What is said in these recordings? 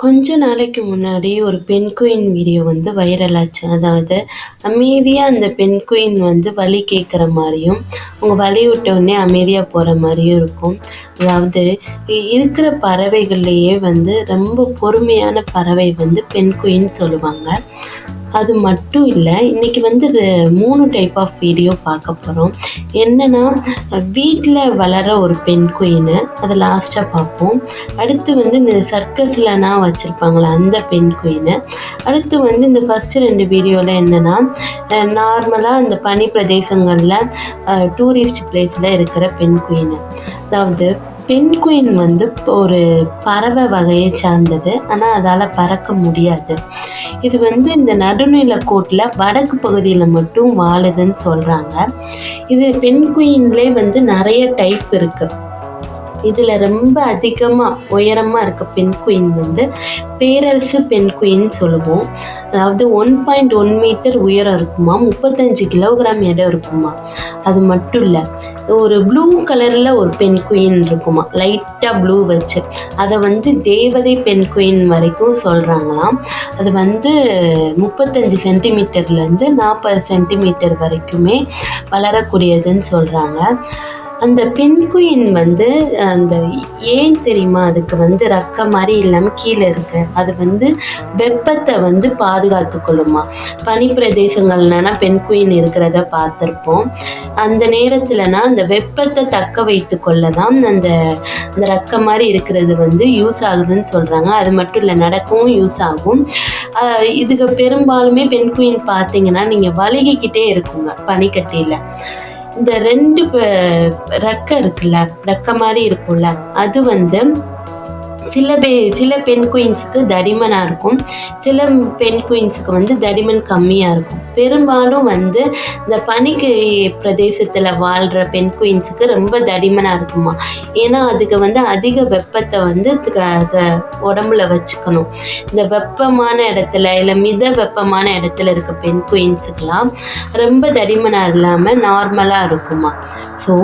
கொஞ்ச நாளைக்கு முன்னாடி ஒரு பெண் குயின் வீடியோ வந்து வைரல் ஆச்சு. அதாவது அமைதியாக அந்த பெண் குயின் வந்து வலி கேட்குற மாதிரியும் அவங்க வலி விட்ட உடனே அமைதியாக போகிற மாதிரியும் இருக்கும். அதாவது இருக்கிற பறவைகள்லேயே வந்து ரொம்ப பொறுமையான பறவை வந்து பெண் குயின் சொல்லுவாங்க. அது மட்டும் இல்லை இன்னைக்கு வந்து மூணு டைப் ஆஃப் வீடியோ பார்க்க போகிறோம் என்னன்னா வீட்டில் வளர ஒரு பெண் குயின்னு அதை லாஸ்ட்டாக பார்ப்போம். அடுத்து வந்து இந்த சர்க்கஸ்லலாம் வச்சுருப்பாங்களே அந்த பெண் குயின்னு அடுத்து வந்து இந்த ஃபஸ்ட்டு ரெண்டு வீடியோவில் என்னென்னா நார்மலாக இந்த பனி பிரதேசங்களில் டூரிஸ்ட் பிளேஸில் இருக்கிற பெண் குயின்னு அதாவது பென்குயின் வந்து ஒரு பறவை வகையை சார்ந்தது. ஆனால் அதால் பறக்க முடியாது. இது வந்து இந்த நடுநிலக்கோட்டில் வடக்கு பகுதியில் மட்டும் வாழுதுன்னு சொல்கிறாங்க இது பென்குயின்லே வந்து நிறைய டைப் இருக்குது இதில் ரொம்ப அதிகமாக உயரமாக இருக்க பெண் குயின் வந்து பேரரசு பெண் குயின் சொல்லுவோம். அதாவது ஒன் பாயிண்ட் ஒன் மீட்டர் உயரம் இருக்குமா? முப்பத்தஞ்சு கிலோகிராம் இடம் இருக்குமா? அது மட்டும் இல்லை ஒரு ப்ளூ கலரில் ஒரு பெண் குயின் இருக்குமா? லைட்டாக ப்ளூ வச்சு. அதை வந்து தேவதை பெண் குயின் வரைக்கும் சொல்கிறாங்களாம் அது வந்து முப்பத்தஞ்சு சென்டிமீட்டர்லேருந்து நாற்பது சென்டிமீட்டர் வரைக்குமே வளரக்கூடியதுன்னு சொல்கிறாங்க அந்த பெண் குயின் வந்து அந்த ஏன் தெரியுமா? அதுக்கு வந்து ரக்க மாதிரி இல்லாமல் கீழே இருக்கு. அது வந்து வெப்பத்தை வந்து பாதுகாத்து கொள்ளுமா? பனி பிரதேசங்கள்னா பெண் குயின் இருக்கிறத பார்த்துருப்போம். அந்த நேரத்துலனா அந்த வெப்பத்தை தக்க வைத்து கொள்ள தான் அந்த அந்த ரக்க மாதிரி இருக்கிறது வந்து யூஸ் ஆகுதுன்னு சொல்கிறாங்க அது மட்டும் இல்லை நடக்கவும் யூஸ் ஆகும். இதுக்கு பெரும்பாலுமே பெண் குயின் பார்த்தீங்கன்னா நீங்கள் வழுகிக்கிட்டே இருக்குங்க பனிக்கட்டியில். இந்த ரெண்டு ப- இருக்குல்ல ரெக்கை மாதிரி இருக்கும்ல அது வந்து சில பே சில பெண் குயின்ஸுக்கு தடிமனாக இருக்கும். சில பெண் குயின்ஸுக்கு வந்து தடிமன் கம்மியாக இருக்கும். பெரும்பாலும் வந்து இந்த பனிக்கு பிரதேசத்தில் வாழ்கிற பெண் குயின்ஸுக்கு ரொம்ப தடிமனாக இருக்குமா. ஏன்னா அதுக்கு வந்து அதிக வெப்பத்தை வந்து அதை உடம்புல வச்சுக்கணும். இந்த வெப்பமான இடத்துல இல்லை மித வெப்பமான இடத்துல இருக்க பெண் குயின்ஸுக்கெல்லாம் ரொம்ப தடிமனாக இல்லாமல் நார்மலாக இருக்குமா. ஸோ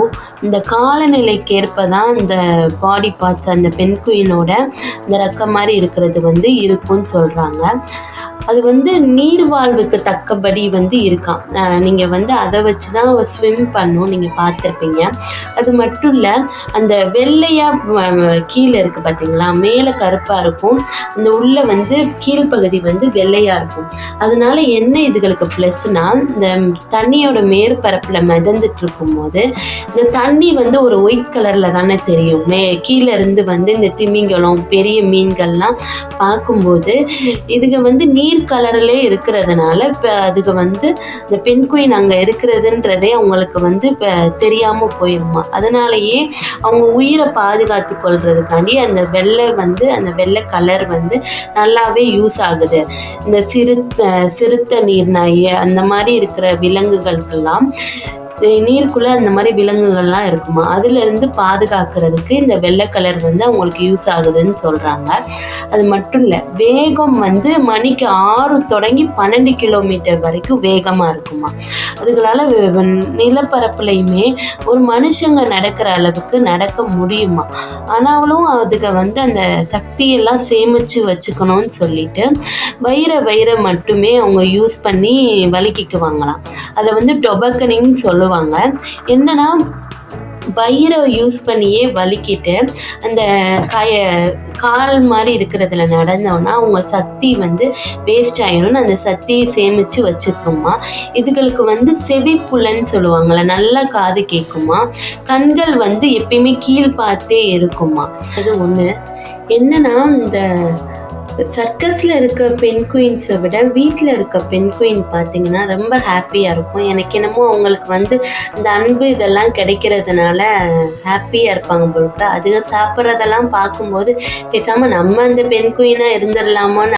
இந்த காலநிலைக்கேற்ப தான் இந்த பாடி பார்ட்ஸ் அந்த பெண் குயினோட இந்த ரக்கம் மாதிரி இருக்கிறது வந்து இருக்கும்னு சொல்கிறாங்க அது வந்து நீர் வாழ்வுக்கு தக்கபடி வந்து இருக்காம் நீங்கள் நீங்க வந்து அதை வச்சு தான் ஸ்விம் பண்ணும் நீங்க பார்த்துருப்பீங்க. அது மட்டும் இல்லை அந்த வெள்ளையா கீழே இருக்கு பார்த்தீங்களா மேலே கருப்பா இருக்கும். அந்த உள்ள வந்து கீழ்ப்பகுதி வந்து வெள்ளையா இருக்கும். அதனால என்ன இதுகளுக்கு ப்ளஸ்னா இந்த தண்ணியோட மேற்பரப்புல மிதந்துட்டு இருக்கும்போது இந்த தண்ணி வந்து ஒரு ஒயிட் கலர்ல தானே தெரியும். மே கீழே இருந்து வந்து இந்த திமிங்கலம் பெரிய மீன்கள்லாம் பார்க்கும்போது இதுங்க வந்து நீர் கலர்லே இருக்கிறதுனால இப்போ அதுக்கு வந்து இந்த பெண் குயின் அங்கே இருக்கிறதுன்றதே அவங்களுக்கு வந்து இப்போ தெரியாமல் போயிருமா. அதனாலயே அவங்க உயிரை பாதுகாத்து கொள்றதுக்காண்டி அந்த வெள்ளை வந்து அந்த வெள்ளை கலர் வந்து நல்லாவே யூஸ் ஆகுது. இந்த சிறுத்த சிறுத்த நீர்நாய் அந்த மாதிரி இருக்கிற விலங்குகளுக்கெல்லாம் நீருக்குள்ளே அந்த மாதிரி விலங்குகள்லாம் இருக்குமா? அதுலேருந்து பாதுகாக்கிறதுக்கு இந்த வெள்ளை கலர் வந்து அவங்களுக்கு யூஸ் ஆகுதுன்னு சொல்கிறாங்க அது மட்டும் இல்லை வேகம் வந்து மணிக்கு ஆறு தொடங்கி பன்னெண்டு கிலோமீட்டர் வரைக்கும் வேகமாக இருக்குமா? அதுகளால் நிலப்பரப்புலையுமே ஒரு மனுஷங்க நடக்கிற அளவுக்கு நடக்க முடியுமா? ஆனாலும் அதுக்கு வந்து அந்த சக்தியெல்லாம் சேமித்து வச்சுக்கணும்னு சொல்லிட்டு வயிற வயிற மட்டுமே அவங்க யூஸ் பண்ணி வலிக்கிக்குவாங்களாம். அதை வந்து டொபக்கனிங் சொல்லுவாங்க. என்னன்னா வயிறை யூஸ் பண்ணியே வலிக்கிட்டு அந்த காய கால் மாதிரி இருக்கிறதுல நடந்தோன்னா அவங்க சக்தி வந்து வேஸ்ட் ஆயிரும் அந்த சக்தியை சேமிச்சு வச்சுக்கோமா இதுகளுக்கு வந்து செவிப்புலன்னு சொல்லுவாங்கள்ல நல்லா காது கேட்குமா கண்கள் வந்து எப்பயுமே கீழ் பார்த்தே இருக்குமா அது ஒன்று என்னன்னா இந்த சர்க்கஸில் இருக்க பெண் குயின்ஸை விட வீட்டில் இருக்க பெண் குயின் பார்த்தீங்கன்னா ரொம்ப ஹாப்பியாக இருக்கும். எனக்கு என்னமோ அவங்களுக்கு வந்து இந்த அன்பு இதெல்லாம் கிடைக்கிறதுனால ஹாப்பியாக இருப்பாங்க பொழுது அதுங்க சாப்பிட்றதெல்லாம் பார்க்கும்போது பேசாமல் நம்ம அந்த பெண் குயினாக இருந்துடலாமோன்னு